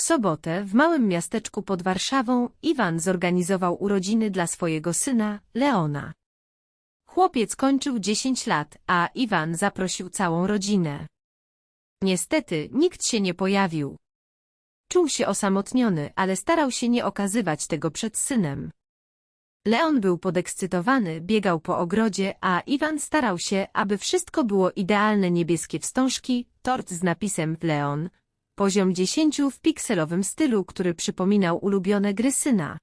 W sobotę w małym miasteczku pod Warszawą Iwan zorganizował urodziny dla swojego syna, Leona. Chłopiec kończył 10 lat, a Iwan zaprosił całą rodzinę. Niestety nikt się nie pojawił. Czuł się osamotniony, ale starał się nie okazywać tego przed synem. Leon był podekscytowany, biegał po ogrodzie, a Iwan starał się, aby wszystko było idealne niebieskie wstążki, tort z napisem Leon, poziom 10 w pikselowym stylu, który przypominał ulubione gry syna.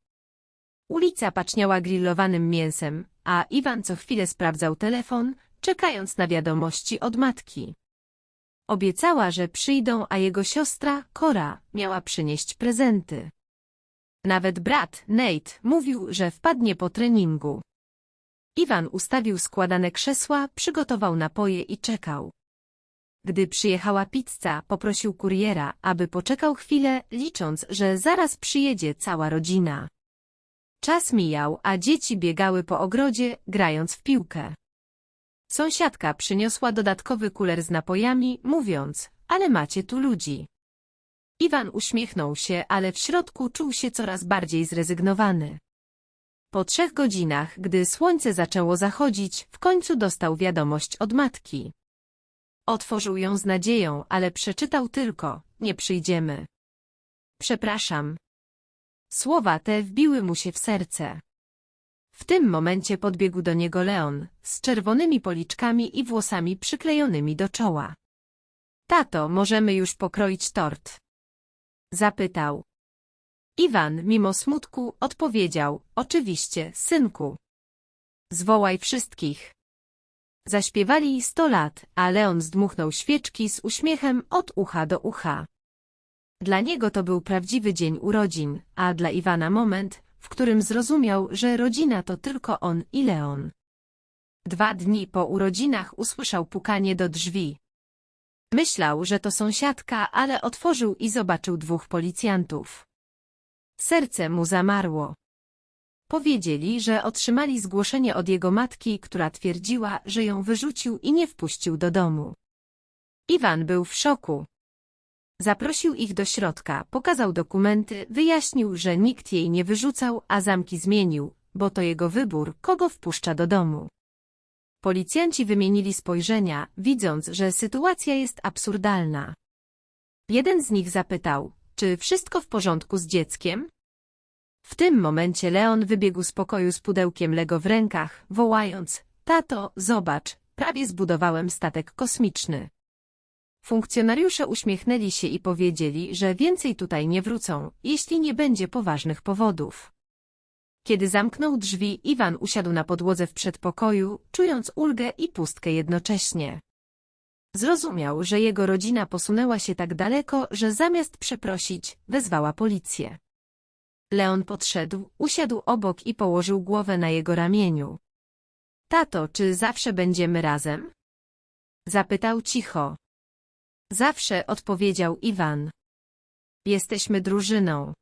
Ulica paczniała grillowanym mięsem, a Iwan co chwilę sprawdzał telefon, czekając na wiadomości od matki. Obiecała, że przyjdą, a jego siostra, Cora, miała przynieść prezenty. Nawet brat, Nate, mówił, że wpadnie po treningu. Iwan ustawił składane krzesła, przygotował napoje i czekał. Gdy przyjechała pizza, poprosił kuriera, aby poczekał chwilę, licząc, że zaraz przyjedzie cała rodzina. Czas mijał, a dzieci biegały po ogrodzie, grając w piłkę. Sąsiadka przyniosła dodatkowy kuler z napojami, mówiąc, ale macie tu ludzi. Iwan uśmiechnął się, ale w środku czuł się coraz bardziej zrezygnowany. Po trzech godzinach, gdy słońce zaczęło zachodzić, w końcu dostał wiadomość od matki. Otworzył ją z nadzieją, ale przeczytał tylko, nie przyjdziemy. Przepraszam. Słowa te wbiły mu się w serce. W tym momencie podbiegł do niego Leon, z czerwonymi policzkami i włosami przyklejonymi do czoła. Tato, możemy już pokroić tort. Zapytał. Iwan, mimo smutku, odpowiedział, oczywiście, synku. Zwołaj wszystkich. Zaśpiewali sto lat, a Leon zdmuchnął świeczki z uśmiechem od ucha do ucha. Dla niego to był prawdziwy dzień urodzin, a dla Iwana moment, w którym zrozumiał, że rodzina to tylko on i Leon. Dwa dni po urodzinach usłyszał pukanie do drzwi. Myślał, że to sąsiadka, ale otworzył i zobaczył dwóch policjantów. Serce mu zamarło. Powiedzieli, że otrzymali zgłoszenie od jego matki, która twierdziła, że ją wyrzucił i nie wpuścił do domu. Iwan był w szoku. Zaprosił ich do środka, pokazał dokumenty, wyjaśnił, że nikt jej nie wyrzucał, a zamki zmienił, bo to jego wybór, kogo wpuszcza do domu. Policjanci wymienili spojrzenia, widząc, że sytuacja jest absurdalna. Jeden z nich zapytał, czy wszystko w porządku z dzieckiem? W tym momencie Leon wybiegł z pokoju z pudełkiem Lego w rękach, wołając, tato, zobacz, prawie zbudowałem statek kosmiczny. Funkcjonariusze uśmiechnęli się i powiedzieli, że więcej tutaj nie wrócą, jeśli nie będzie poważnych powodów. Kiedy zamknął drzwi, Iwan usiadł na podłodze w przedpokoju, czując ulgę i pustkę jednocześnie. Zrozumiał, że jego rodzina posunęła się tak daleko, że zamiast przeprosić, wezwała policję. Leon podszedł, usiadł obok i położył głowę na jego ramieniu. Tato, czy zawsze będziemy razem? Zapytał cicho. Zawsze odpowiedział Iwan. Jesteśmy drużyną.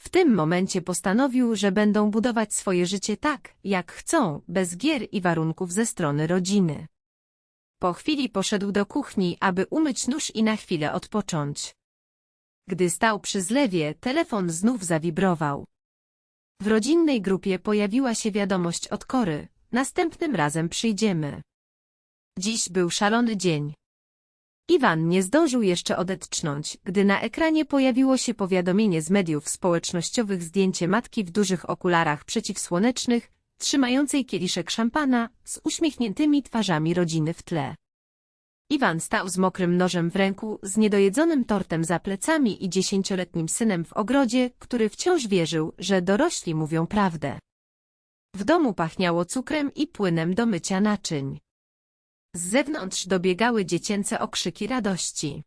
W tym momencie postanowił, że będą budować swoje życie tak, jak chcą, bez gier i warunków ze strony rodziny. Po chwili poszedł do kuchni, aby umyć nóż i na chwilę odpocząć. Gdy stał przy zlewie, telefon znów zawibrował. W rodzinnej grupie pojawiła się wiadomość od Kory. Następnym razem przyjdziemy. Dziś był szalony dzień. Iwan nie zdążył jeszcze odetchnąć, gdy na ekranie pojawiło się powiadomienie z mediów społecznościowych zdjęcie matki w dużych okularach przeciwsłonecznych, trzymającej kieliszek szampana, z uśmiechniętymi twarzami rodziny w tle. Iwan stał z mokrym nożem w ręku, z niedojedzonym tortem za plecami i dziesięcioletnim synem w ogrodzie, który wciąż wierzył, że dorośli mówią prawdę. W domu pachniało cukrem i płynem do mycia naczyń. Z zewnątrz dobiegały dziecięce okrzyki radości.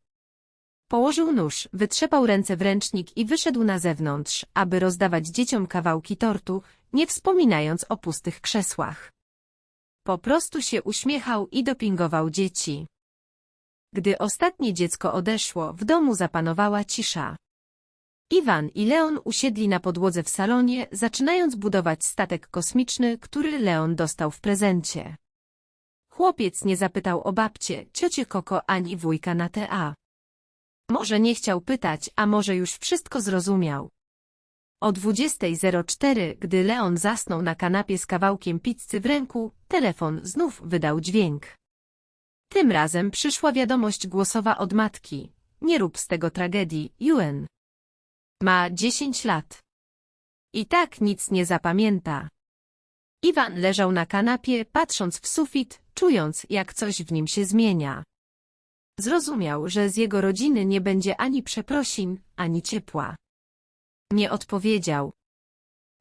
Położył nóż, wytrzepał ręce w ręcznik i wyszedł na zewnątrz, aby rozdawać dzieciom kawałki tortu, nie wspominając o pustych krzesłach. Po prostu się uśmiechał i dopingował dzieci. Gdy ostatnie dziecko odeszło, w domu zapanowała cisza. Iwan i Leon usiedli na podłodze w salonie, zaczynając budować statek kosmiczny, który Leon dostał w prezencie. Chłopiec nie zapytał o babcię, ciocię Koko ani wujka na TA. Może nie chciał pytać, a może już wszystko zrozumiał. O 20.04, gdy Leon zasnął na kanapie z kawałkiem pizzy w ręku, telefon znów wydał dźwięk. Tym razem przyszła wiadomość głosowa od matki. Nie rób z tego tragedii, Yuen. Ma 10 lat. I tak nic nie zapamięta. Iwan leżał na kanapie, patrząc w sufit, czując, jak coś w nim się zmienia. Zrozumiał, że z jego rodziny nie będzie ani przeprosin, ani ciepła. Nie odpowiedział.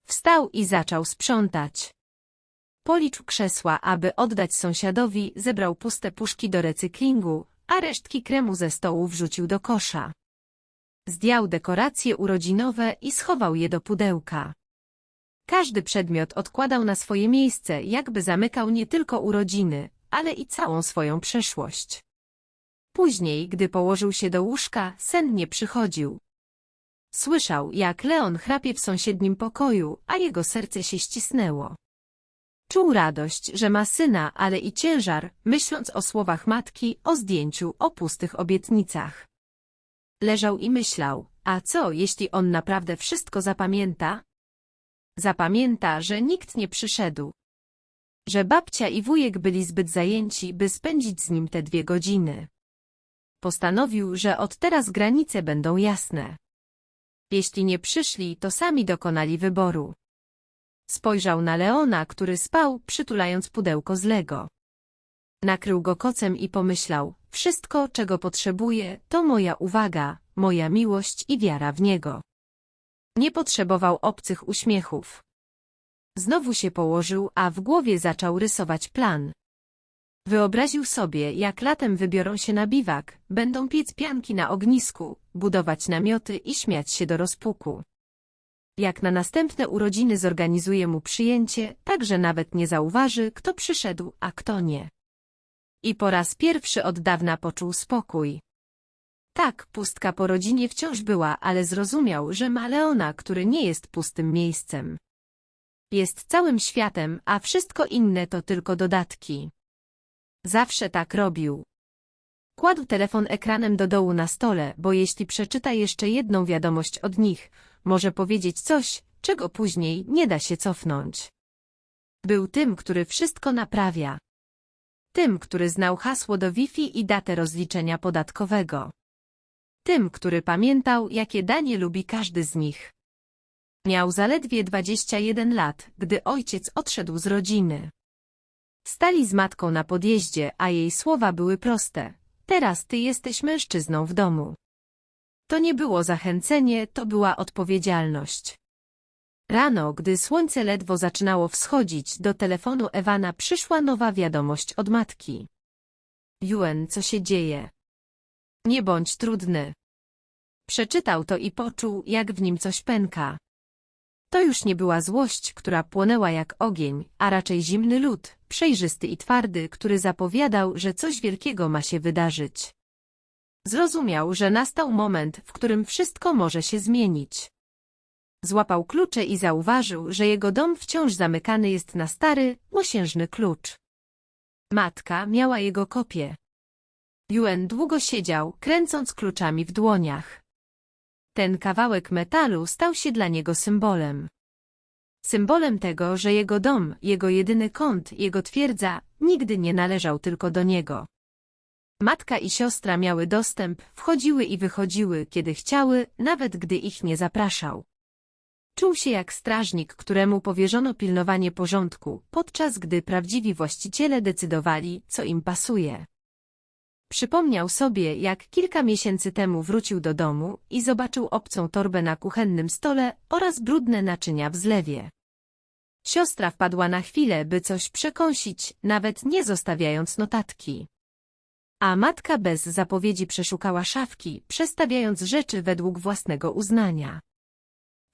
Wstał i zaczął sprzątać. Policzył krzesła, aby oddać sąsiadowi, zebrał puste puszki do recyklingu, a resztki kremu ze stołu wrzucił do kosza. Zdjął dekoracje urodzinowe i schował je do pudełka. Każdy przedmiot odkładał na swoje miejsce, jakby zamykał nie tylko urodziny, ale i całą swoją przeszłość. Później, gdy położył się do łóżka, sen nie przychodził. Słyszał, jak Leon chrapie w sąsiednim pokoju, a jego serce się ścisnęło. Czuł radość, że ma syna, ale i ciężar, myśląc o słowach matki, o zdjęciu, o pustych obietnicach. Leżał i myślał, a co, jeśli on naprawdę wszystko zapamięta? Zapamięta, że nikt nie przyszedł. Że babcia i wujek byli zbyt zajęci, by spędzić z nim te dwie godziny. Postanowił, że od teraz granice będą jasne. Jeśli nie przyszli, to sami dokonali wyboru. Spojrzał na Leona, który spał, przytulając pudełko z Lego. Nakrył go kocem i pomyślał, wszystko, czego potrzebuję, to moja uwaga, moja miłość i wiara w niego. Nie potrzebował obcych uśmiechów. Znowu się położył, a w głowie zaczął rysować plan. Wyobraził sobie, jak latem wybiorą się na biwak, będą piec pianki na ognisku, budować namioty i śmiać się do rozpuku. Jak na następne urodziny zorganizuje mu przyjęcie, tak że nawet nie zauważy, kto przyszedł, a kto nie. I po raz pierwszy od dawna poczuł spokój. Tak, pustka po rodzinie wciąż była, ale zrozumiał, że ma Leona, który nie jest pustym miejscem. Jest całym światem, a wszystko inne to tylko dodatki. Zawsze tak robił. Kładł telefon ekranem do dołu na stole, bo jeśli przeczyta jeszcze jedną wiadomość od nich, może powiedzieć coś, czego później nie da się cofnąć. Był tym, który wszystko naprawia. Tym, który znał hasło do Wi-Fi i datę rozliczenia podatkowego. Tym, który pamiętał, jakie danie lubi każdy z nich. Miał zaledwie 21 lat, gdy ojciec odszedł z rodziny. Stali z matką na podjeździe, a jej słowa były proste. Teraz ty jesteś mężczyzną w domu. To nie było zachęcenie, to była odpowiedzialność. Rano, gdy słońce ledwo zaczynało wschodzić, do telefonu Ewana przyszła nowa wiadomość od matki. Yuen, co się dzieje? Nie bądź trudny. Przeczytał to i poczuł, jak w nim coś pęka. To już nie była złość, która płonęła jak ogień, a raczej zimny lód, przejrzysty i twardy, który zapowiadał, że coś wielkiego ma się wydarzyć. Zrozumiał, że nastał moment, w którym wszystko może się zmienić. Złapał klucze i zauważył, że jego dom wciąż zamykany jest na stary, mosiężny klucz. Matka miała jego kopię. Yuen długo siedział, kręcąc kluczami w dłoniach. Ten kawałek metalu stał się dla niego symbolem. Symbolem tego, że jego dom, jego jedyny kąt, jego twierdza, nigdy nie należał tylko do niego. Matka i siostra miały dostęp, wchodziły i wychodziły, kiedy chciały, nawet gdy ich nie zapraszał. Czuł się jak strażnik, któremu powierzono pilnowanie porządku, podczas gdy prawdziwi właściciele decydowali, co im pasuje. Przypomniał sobie, jak kilka miesięcy temu wrócił do domu i zobaczył obcą torbę na kuchennym stole oraz brudne naczynia w zlewie. Siostra wpadła na chwilę, by coś przekąsić, nawet nie zostawiając notatki. A matka bez zapowiedzi przeszukała szafki, przestawiając rzeczy według własnego uznania.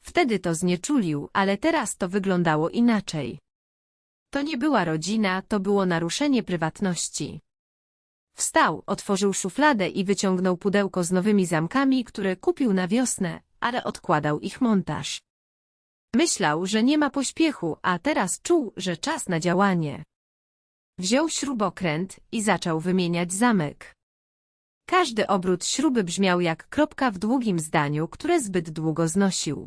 Wtedy to znieczulił, ale teraz to wyglądało inaczej. To nie była rodzina, to było naruszenie prywatności. Wstał, otworzył szufladę i wyciągnął pudełko z nowymi zamkami, które kupił na wiosnę, ale odkładał ich montaż. Myślał, że nie ma pośpiechu, a teraz czuł, że czas na działanie. Wziął śrubokręt i zaczął wymieniać zamek. Każdy obrót śruby brzmiał jak kropka w długim zdaniu, które zbyt długo znosił.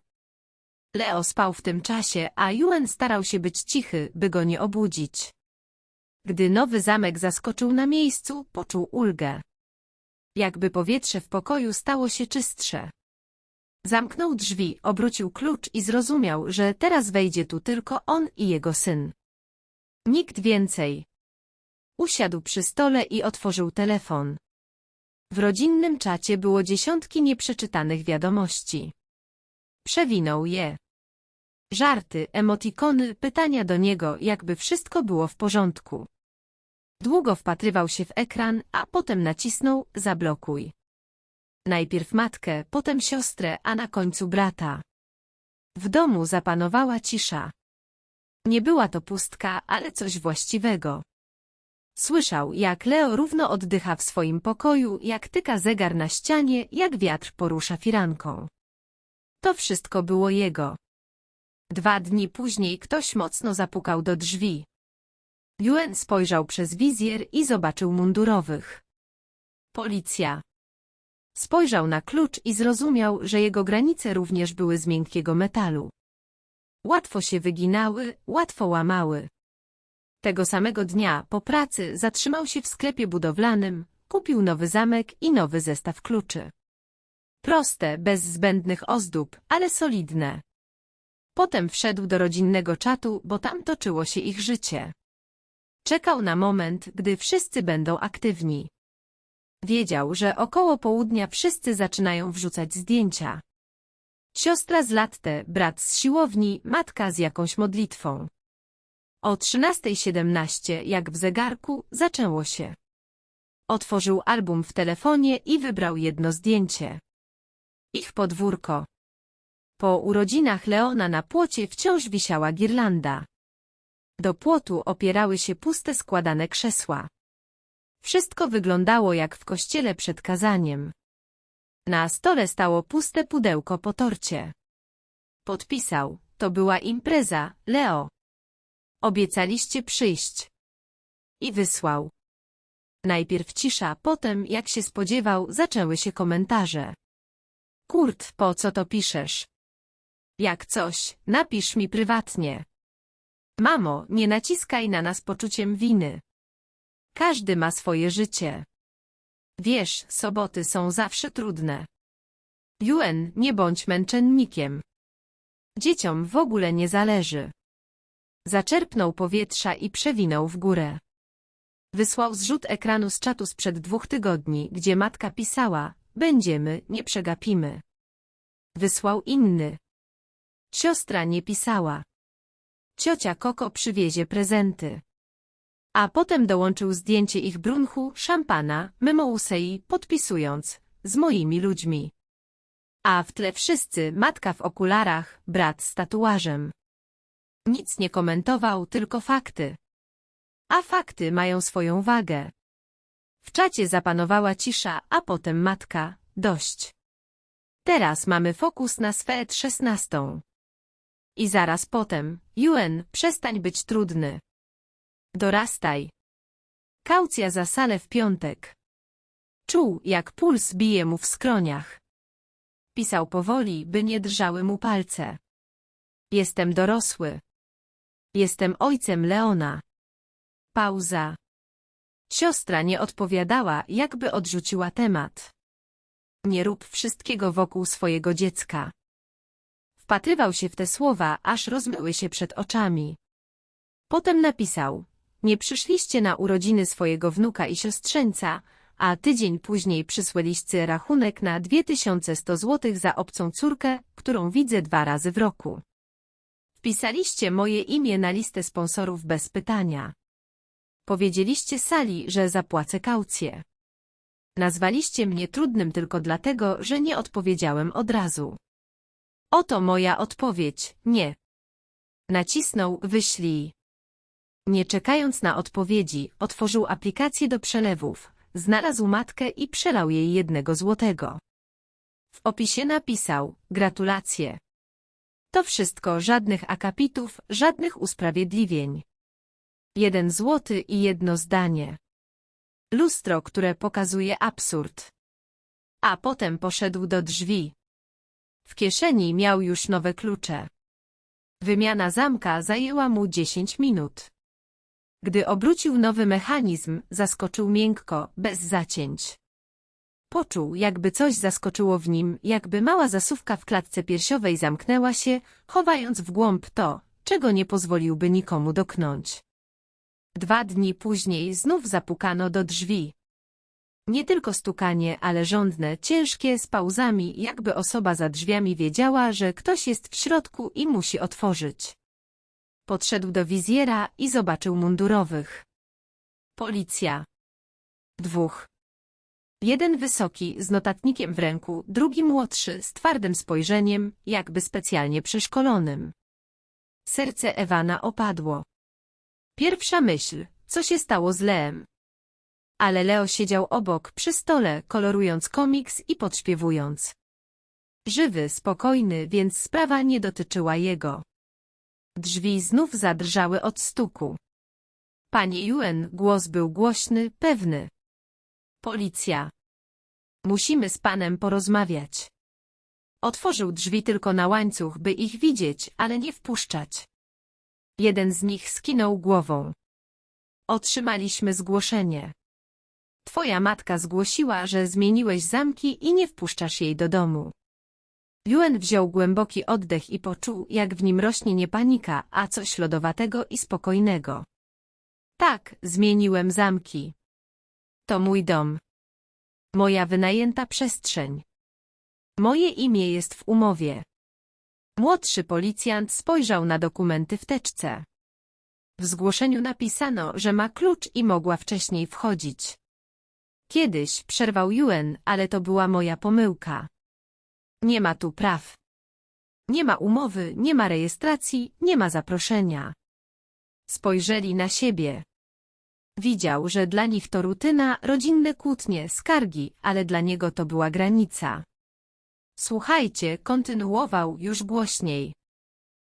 Leo spał w tym czasie, a Yuen starał się być cichy, by go nie obudzić. Gdy nowy zamek zaskoczył na miejscu, poczuł ulgę. Jakby powietrze w pokoju stało się czystsze. Zamknął drzwi, obrócił klucz i zrozumiał, że teraz wejdzie tu tylko on i jego syn. Nikt więcej. Usiadł przy stole i otworzył telefon. W rodzinnym czacie było dziesiątki nieprzeczytanych wiadomości. Przewinął je. Żarty, emotikony, pytania do niego, jakby wszystko było w porządku. Długo wpatrywał się w ekran, a potem nacisnął zablokuj. Najpierw matkę, potem siostrę, a na końcu brata. W domu zapanowała cisza. Nie była to pustka, ale coś właściwego. Słyszał, jak Leo równo oddycha w swoim pokoju, jak tyka zegar na ścianie, jak wiatr porusza firanką. To wszystko było jego. Dwa dni później ktoś mocno zapukał do drzwi. Yuen spojrzał przez wizjer i zobaczył mundurowych. Policja. Spojrzał na klucz i zrozumiał, że jego granice również były z miękkiego metalu. Łatwo się wyginały, łatwo łamały. Tego samego dnia, po pracy, zatrzymał się w sklepie budowlanym, kupił nowy zamek i nowy zestaw kluczy. Proste, bez zbędnych ozdób, ale solidne. Potem wszedł do rodzinnego czatu, bo tam toczyło się ich życie. Czekał na moment, gdy wszyscy będą aktywni. Wiedział, że około południa wszyscy zaczynają wrzucać zdjęcia. Siostra z latte, brat z siłowni, matka z jakąś modlitwą. O 13.17, jak w zegarku, zaczęło się. Otworzył album w telefonie i wybrał jedno zdjęcie. Ich podwórko. Po urodzinach Leona na płocie wciąż wisiała girlanda. Do płotu opierały się puste składane krzesła. Wszystko wyglądało jak w kościele przed kazaniem. Na stole stało puste pudełko po torcie. Podpisał, to była impreza, Leo. Obiecaliście przyjść. I wysłał. Najpierw cisza, potem, jak się spodziewał, zaczęły się komentarze. Kurt, po co to piszesz? Jak coś, napisz mi prywatnie. Mamo, nie naciskaj na nas poczuciem winy. Każdy ma swoje życie. Wiesz, soboty są zawsze trudne. Yuen, nie bądź męczennikiem. Dzieciom w ogóle nie zależy. Zaczerpnął powietrza i przewinął w górę. Wysłał zrzut ekranu z czatu sprzed dwóch tygodni, gdzie matka pisała, będziemy, nie przegapimy. Wysłał inny. Siostra nie pisała. Ciocia Koko przywiezie prezenty. A potem dołączył zdjęcie ich brunchu, szampana, Memousei, podpisując, z moimi ludźmi. A w tle wszyscy, matka w okularach, brat z tatuażem. Nic nie komentował, tylko fakty. A fakty mają swoją wagę. W czacie zapanowała cisza, a potem matka, dość. Teraz mamy fokus na swet 16. I zaraz potem, Yuen, przestań być trudny. Dorastaj. Kaucja za salę w piątek. Czuł, jak puls bije mu w skroniach. Pisał powoli, by nie drżały mu palce. Jestem dorosły. Jestem ojcem Leona. Pauza. Siostra nie odpowiadała, jakby odrzuciła temat. Nie rób wszystkiego wokół swojego dziecka. Wpatrywał się w te słowa, aż rozmyły się przed oczami. Potem napisał, nie przyszliście na urodziny swojego wnuka i siostrzeńca, a tydzień później przysłaliście rachunek na 2100 zł za obcą córkę, którą widzę dwa razy w roku. Wpisaliście moje imię na listę sponsorów bez pytania. Powiedzieliście sali, że zapłacę kaucję. Nazwaliście mnie trudnym tylko dlatego, że nie odpowiedziałem od razu. Oto moja odpowiedź, nie. Nacisnął wyślij. Nie czekając na odpowiedzi, otworzył aplikację do przelewów, znalazł matkę i przelał jej jednego złotego. W opisie napisał, gratulacje. To wszystko, żadnych akapitów, żadnych usprawiedliwień. Jeden złoty i jedno zdanie. Lustro, które pokazuje absurd. A potem poszedł do drzwi. W kieszeni miał już nowe klucze. Wymiana zamka zajęła mu 10 minut. Gdy obrócił nowy mechanizm, zaskoczył miękko, bez zacięć. Poczuł, jakby coś zaskoczyło w nim, jakby mała zasuwka w klatce piersiowej zamknęła się, chowając w głąb to, czego nie pozwoliłby nikomu doknąć. Dwa dni później znów zapukano do drzwi. Nie tylko stukanie, ale żądne, ciężkie, z pauzami, jakby osoba za drzwiami wiedziała, że ktoś jest w środku i musi otworzyć. Podszedł do wizjera i zobaczył mundurowych. Policja. Dwóch. Jeden wysoki, z notatnikiem w ręku, drugi młodszy, z twardym spojrzeniem, jakby specjalnie przeszkolonym. Serce Ewana opadło. Pierwsza myśl, co się stało z Leem. Ale Leo siedział obok, przy stole, kolorując komiks i podśpiewując. Żywy, spokojny, więc sprawa nie dotyczyła jego. Drzwi znów zadrżały od stuku. Pani Yuen, głos był głośny, pewny. Policja. Musimy z panem porozmawiać. Otworzył drzwi tylko na łańcuch, by ich widzieć, ale nie wpuszczać. Jeden z nich skinął głową. Otrzymaliśmy zgłoszenie. Twoja matka zgłosiła, że zmieniłeś zamki i nie wpuszczasz jej do domu. Yuen wziął głęboki oddech i poczuł, jak w nim rośnie nie panika, a coś lodowatego i spokojnego. Tak, zmieniłem zamki. To mój dom. Moja wynajęta przestrzeń. Moje imię jest w umowie. Młodszy policjant spojrzał na dokumenty w teczce. W zgłoszeniu napisano, że ma klucz i mogła wcześniej wchodzić. Kiedyś przerwał Yuen, ale to była moja pomyłka. Nie ma tu praw. Nie ma umowy, nie ma rejestracji, nie ma zaproszenia. Spojrzeli na siebie. Widział, że dla nich to rutyna, rodzinne kłótnie, skargi, ale dla niego to była granica. Słuchajcie, kontynuował już głośniej.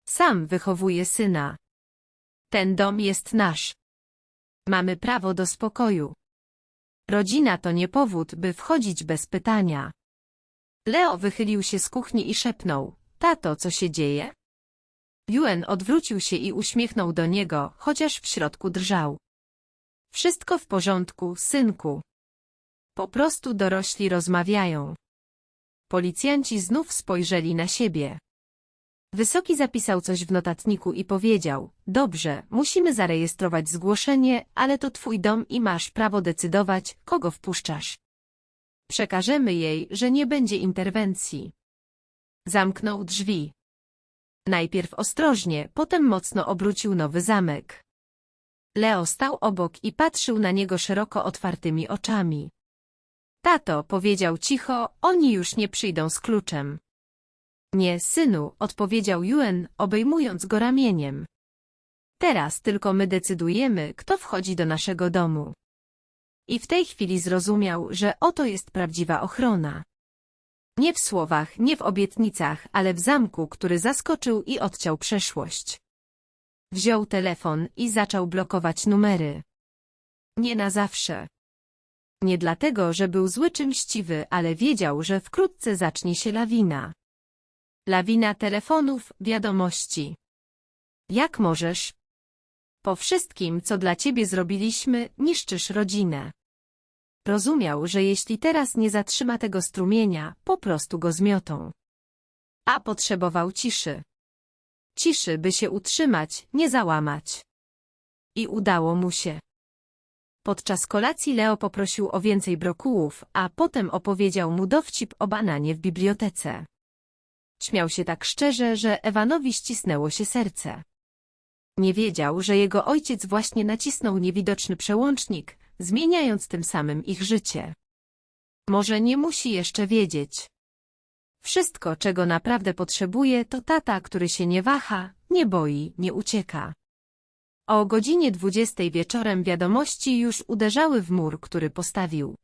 Sam wychowuje syna. Ten dom jest nasz. Mamy prawo do spokoju. Rodzina to nie powód, by wchodzić bez pytania. Leo wychylił się z kuchni i szepnął. Tato, co się dzieje? Yuen odwrócił się i uśmiechnął do niego, chociaż w środku drżał. Wszystko w porządku, synku. Po prostu dorośli rozmawiają. Policjanci znów spojrzeli na siebie. Wysoki zapisał coś w notatniku i powiedział, dobrze, musimy zarejestrować zgłoszenie, ale to twój dom i masz prawo decydować, kogo wpuszczasz. Przekażemy jej, że nie będzie interwencji. Zamknął drzwi. Najpierw ostrożnie, potem mocno obrócił nowy zamek. Leo stał obok i patrzył na niego szeroko otwartymi oczami. Tato, powiedział cicho, oni już nie przyjdą z kluczem. Nie, synu, odpowiedział Yuen, obejmując go ramieniem. Teraz tylko my decydujemy, kto wchodzi do naszego domu. I w tej chwili zrozumiał, że oto jest prawdziwa ochrona. Nie w słowach, nie w obietnicach, ale w zamku, który zaskoczył i odciął przeszłość. Wziął telefon i zaczął blokować numery. Nie na zawsze. Nie dlatego, że był zły czy mściwy, ale wiedział, że wkrótce zacznie się lawina. Lawina telefonów, wiadomości. Jak możesz? Po wszystkim, co dla ciebie zrobiliśmy, niszczysz rodzinę. Rozumiał, że jeśli teraz nie zatrzyma tego strumienia, po prostu go zmiotą. A potrzebował ciszy. Ciszy, by się utrzymać, nie załamać. I udało mu się. Podczas kolacji Leo poprosił o więcej brokułów, a potem opowiedział mu dowcip o bananie w bibliotece. Śmiał się tak szczerze, że Ewanowi ścisnęło się serce. Nie wiedział, że jego ojciec właśnie nacisnął niewidoczny przełącznik, zmieniając tym samym ich życie. Może nie musi jeszcze wiedzieć. Wszystko, czego naprawdę potrzebuje, to tata, który się nie waha, nie boi, nie ucieka. O godzinie dwudziestej wieczorem wiadomości już uderzały w mur, który postawił.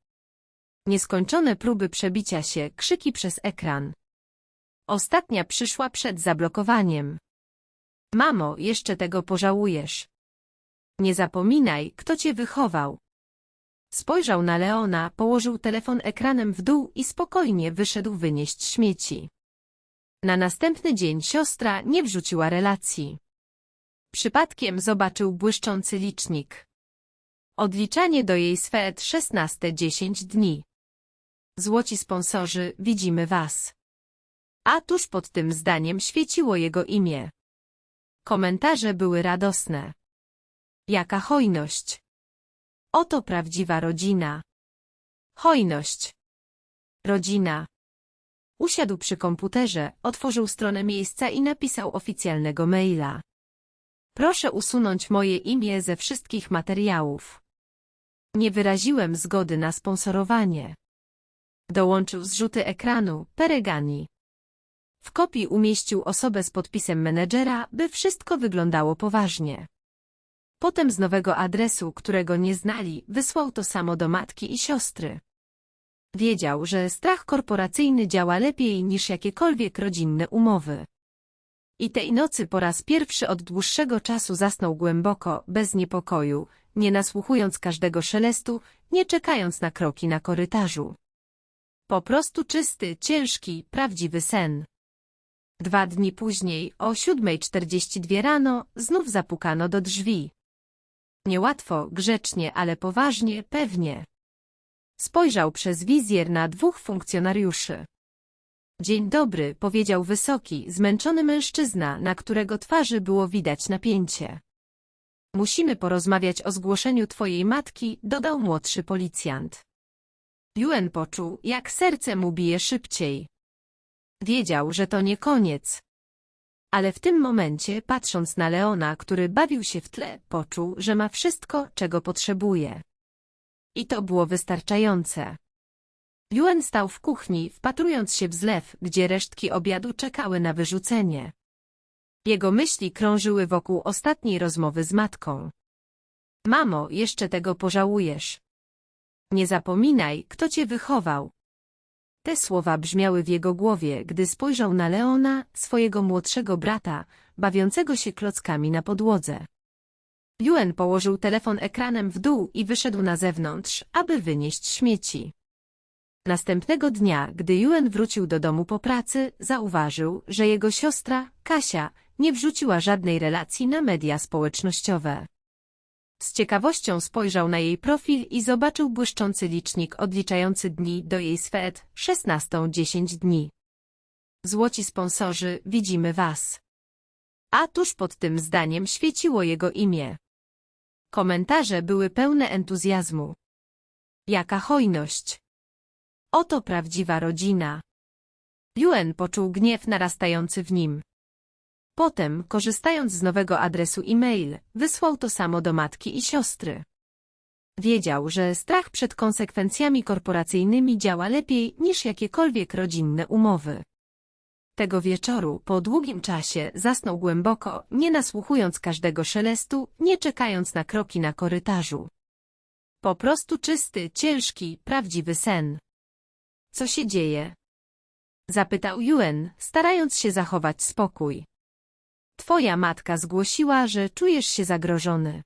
Nieskończone próby przebicia się, krzyki przez ekran. Ostatnia przyszła przed zablokowaniem. Mamo, jeszcze tego pożałujesz. Nie zapominaj, kto cię wychował. Spojrzał na Leona, położył telefon ekranem w dół i spokojnie wyszedł wynieść śmieci. Na następny dzień siostra nie wrzuciła relacji. Przypadkiem zobaczył błyszczący licznik. Odliczanie do jej swet 16 10 dni. Złoci sponsorzy, widzimy was. A tuż pod tym zdaniem świeciło jego imię. Komentarze były radosne. Jaka hojność! Oto prawdziwa rodzina. Hojność. Rodzina. Usiadł przy komputerze, otworzył stronę miejsca i napisał oficjalnego maila. Proszę usunąć moje imię ze wszystkich materiałów. Nie wyraziłem zgody na sponsorowanie. Dołączył zrzuty ekranu, Peregani. W kopii umieścił osobę z podpisem menedżera, by wszystko wyglądało poważnie. Potem z nowego adresu, którego nie znali, wysłał to samo do matki i siostry. Wiedział, że strach korporacyjny działa lepiej niż jakiekolwiek rodzinne umowy. I tej nocy po raz pierwszy od dłuższego czasu zasnął głęboko, bez niepokoju, nie nasłuchując każdego szelestu, nie czekając na kroki na korytarzu. Po prostu czysty, ciężki, prawdziwy sen. Dwa dni później, o 7.42 rano, znów zapukano do drzwi. Niełatwo, grzecznie, ale poważnie, pewnie. Spojrzał przez wizjer na dwóch funkcjonariuszy. Dzień dobry, powiedział wysoki, zmęczony mężczyzna, na którego twarzy było widać napięcie. Musimy porozmawiać o zgłoszeniu twojej matki, dodał młodszy policjant. Yuen poczuł, jak serce mu bije szybciej. Wiedział, że to nie koniec. Ale w tym momencie, patrząc na Leona, który bawił się w tle, poczuł, że ma wszystko, czego potrzebuje. I to było wystarczające. Yuen stał w kuchni, wpatrując się w zlew, gdzie resztki obiadu czekały na wyrzucenie. Jego myśli krążyły wokół ostatniej rozmowy z matką. Mamo, jeszcze tego pożałujesz. Nie zapominaj, kto cię wychował. Te słowa brzmiały w jego głowie, gdy spojrzał na Leona, swojego młodszego brata, bawiącego się klockami na podłodze. Yuen położył telefon ekranem w dół i wyszedł na zewnątrz, aby wynieść śmieci. Następnego dnia, gdy Yuen wrócił do domu po pracy, zauważył, że jego siostra, Kasia, nie wrzuciła żadnej relacji na media społecznościowe. Z ciekawością spojrzał na jej profil i zobaczył błyszczący licznik odliczający dni do jej swet 16-10 dni. Złoci sponsorzy, widzimy was. A tuż pod tym zdaniem świeciło jego imię. Komentarze były pełne entuzjazmu. Jaka hojność! Oto prawdziwa rodzina. Yuen poczuł gniew narastający w nim. Potem, korzystając z nowego adresu e-mail, wysłał to samo do matki i siostry. Wiedział, że strach przed konsekwencjami korporacyjnymi działa lepiej niż jakiekolwiek rodzinne umowy. Tego wieczoru, po długim czasie, zasnął głęboko, nie nasłuchując każdego szelestu, nie czekając na kroki na korytarzu. Po prostu czysty, ciężki, prawdziwy sen. Co się dzieje? Zapytał Yuen, starając się zachować spokój. Twoja matka zgłosiła, że czujesz się zagrożony.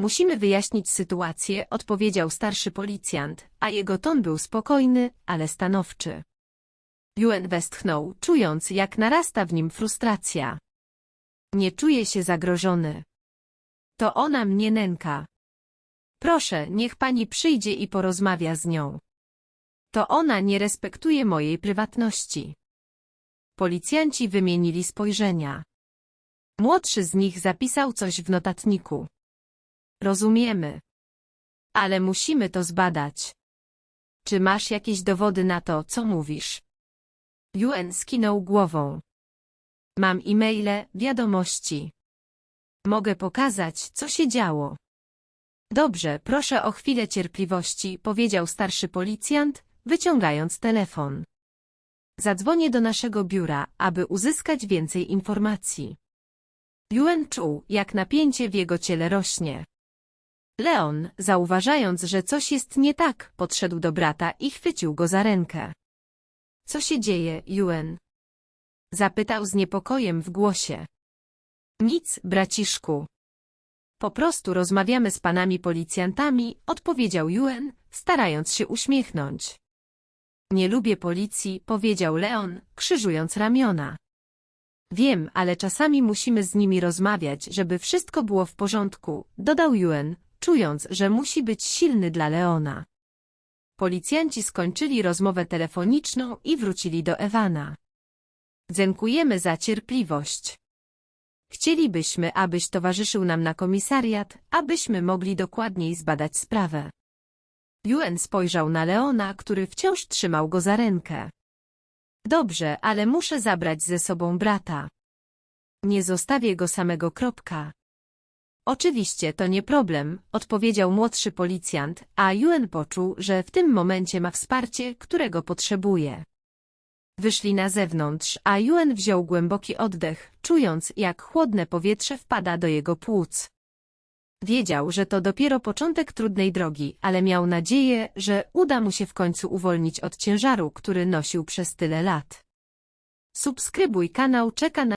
Musimy wyjaśnić sytuację, odpowiedział starszy policjant, a jego ton był spokojny, ale stanowczy. Yuen westchnął, czując, jak narasta w nim frustracja. Nie czuję się zagrożony. To ona mnie nęka. Proszę, niech pani przyjdzie i porozmawia z nią. To ona nie respektuje mojej prywatności. Policjanci wymienili spojrzenia. Młodszy z nich zapisał coś w notatniku. Rozumiemy. Ale musimy to zbadać. Czy masz jakieś dowody na to, co mówisz? Yuen skinął głową. Mam e-maile, wiadomości. Mogę pokazać, co się działo. Dobrze, proszę o chwilę cierpliwości, powiedział starszy policjant, wyciągając telefon. Zadzwonię do naszego biura, aby uzyskać więcej informacji. Yuen czuł, jak napięcie w jego ciele rośnie. Leon, zauważając, że coś jest nie tak, podszedł do brata i chwycił go za rękę. Co się dzieje, Yuen? Zapytał z niepokojem w głosie. Nic, braciszku. Po prostu rozmawiamy z panami policjantami, odpowiedział Yuen, starając się uśmiechnąć. Nie lubię policji, powiedział Leon, krzyżując ramiona. Wiem, ale czasami musimy z nimi rozmawiać, żeby wszystko było w porządku, dodał Yuen, czując, że musi być silny dla Leona. Policjanci skończyli rozmowę telefoniczną i wrócili do Ewana. Dziękujemy za cierpliwość. Chcielibyśmy, abyś towarzyszył nam na komisariat, abyśmy mogli dokładniej zbadać sprawę. Yuen spojrzał na Leona, który wciąż trzymał go za rękę. Dobrze, ale muszę zabrać ze sobą brata. Nie zostawię go samego kropka. Oczywiście to nie problem, odpowiedział młodszy policjant, a Yuen poczuł, że w tym momencie ma wsparcie, którego potrzebuje. Wyszli na zewnątrz, a Yuen wziął głęboki oddech, czując, jak chłodne powietrze wpada do jego płuc. Wiedział, że to dopiero początek trudnej drogi, ale miał nadzieję, że uda mu się w końcu uwolnić od ciężaru, który nosił przez tyle lat. Subskrybuj kanał, czeka na